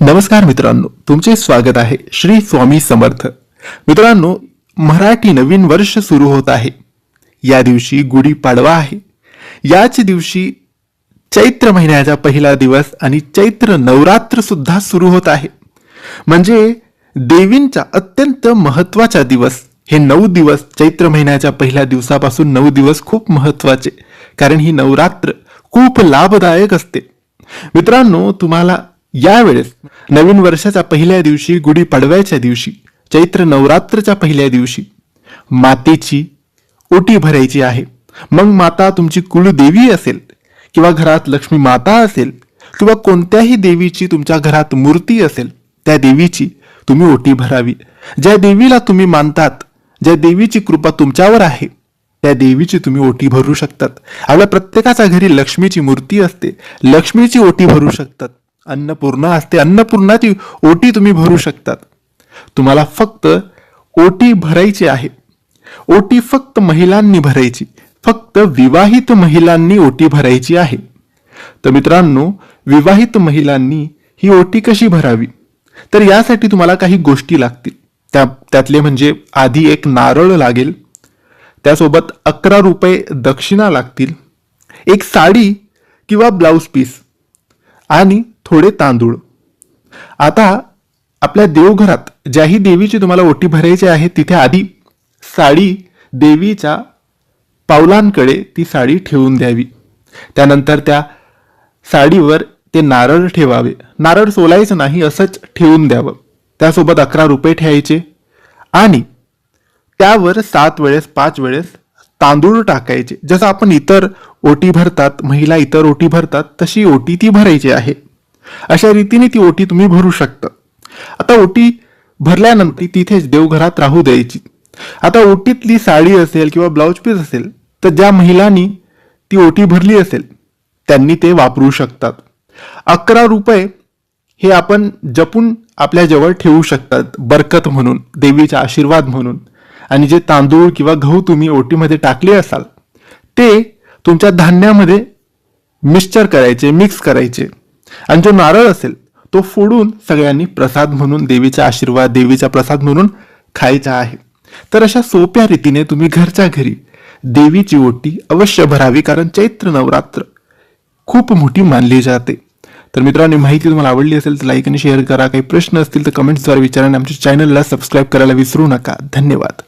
नमस्कार मित्रांनो तुमचे स्वागत आहे श्री स्वामी समर्थ. मित्रांनो मराठी नवीन वर्ष सुरू होत आहे. या दिवशी गुढीपाडवा आहे. याच दिवशी चैत्र महिन्याचा पहिला दिवस आणि चैत्र नवरात्र सुद्धा सुरू होत आहे. म्हणजे देवींचा अत्यंत महत्त्वाचा दिवस. हे नऊ दिवस चैत्र महिन्याच्या पहिल्या दिवसापासून नऊ दिवस खूप महत्त्वाचे कारण ही नवरात्र खूप लाभदायक असते. मित्रांनो तुम्हाला यावेळेस नवीन वर्षाच्या पहिल्या दिवशी गुढीपाडव्याच्या दिवशी चैत्र नवरात्रच्या पहिल्या दिवशी मातेची ओटी भरायची आहे. मग माता तुमची कुलदेवी असेल किंवा घरात लक्ष्मी माता असेल किंवा कोणत्याही देवीची तुमच्या घरात मूर्ती असेल त्या देवीची तुम्ही ओटी भरावी. ज्या देवीला तुम्ही मानतात ज्या देवीची कृपा तुमच्यावर आहे त्या देवीची तुम्ही ओटी भरू शकतात. आपल्या प्रत्येकाच्या घरी लक्ष्मीची मूर्ती असते. लक्ष्मीची ओटी भरू शकतात. अन्नपूर्णा असते. अन्नपूर्णाची ओटी तुम्ही भरू शकतात. तुम्हाला फक्त ओटी भरायची आहे. ओटी फक्त महिलांनी भरायची. फक्त विवाहित महिलांनी ओटी भरायची आहे. तर मित्रांनो विवाहित महिलांनी ही ओटी कशी भरावी? तर यासाठी तुम्हाला काही गोष्टी लागतील. त्या त्यातले म्हणजे आधी एक नारळ लागेल. त्यासोबत अकरा रुपये दक्षिणा लागतील. एक साडी किंवा ब्लाऊज पीस. आणि थोडे तांदूळ. आता आपल्या देवघरात ज्याही देवीची तुम्हाला ओटी भरायची आहे तिथे आधी साडी देवीच्या पावलांकडे ती साडी ठेवून द्यावी. त्यानंतर त्या साडीवर ते नारळ ठेवावे. नारळ सोलायचं नाही असंच ठेवून द्यावं. त्यासोबत अकरा रुपये ठेवायचे आणि त्यावर सात वेळेस पाच वेळेस तांदूळ टाकायचे. जसं आपण इतर ओटी भरतात महिला इतर ओटी भरतात तशी ओटी ती भरायची आहे. अशा रीतीने ती ओटी तुम्ही भरू शकता. आता ओटी भरल्यानंतर तिथेच देवघरात राहू द्यायची. आता ओटीतली साडी असेल किंवा ब्लाऊज पीस असेल तर ज्या महिलांनी ती ओटी भरली असेल त्यांनी ते वापरू शकतात. अकरा रुपये हे आपण जपून आपल्याजवळ ठेवू शकतात बरकत म्हणून देवीचा आशीर्वाद म्हणून. आणि जे तांदूळ किंवा गहू तुम्ही ओटीमध्ये टाकले असाल ते तुमच्या धान्यामध्ये मिक्सचर करायचे मिक्स करायचे. आणि जो नारळ असेल तो फोडून सगळ्यांनी प्रसाद म्हणून देवीचा आशीर्वाद देवीचा प्रसाद म्हणून खायचा आहे. तर अशा सोप्या रीतीने तुम्ही घरच्या घरी देवीची ओटी अवश्य भरावी कारण चैत्र नवरात्र खूप मोठी मानली जाते. तर मित्रांनो माहिती तुम्हाला आवडली असेल तर लाईक आणि शेअर करा. काही प्रश्न असतील तर कमेंट्सद्वारे विचारा आणि आमच्या चॅनलला सबस्क्राईब करायला विसरू नका. धन्यवाद.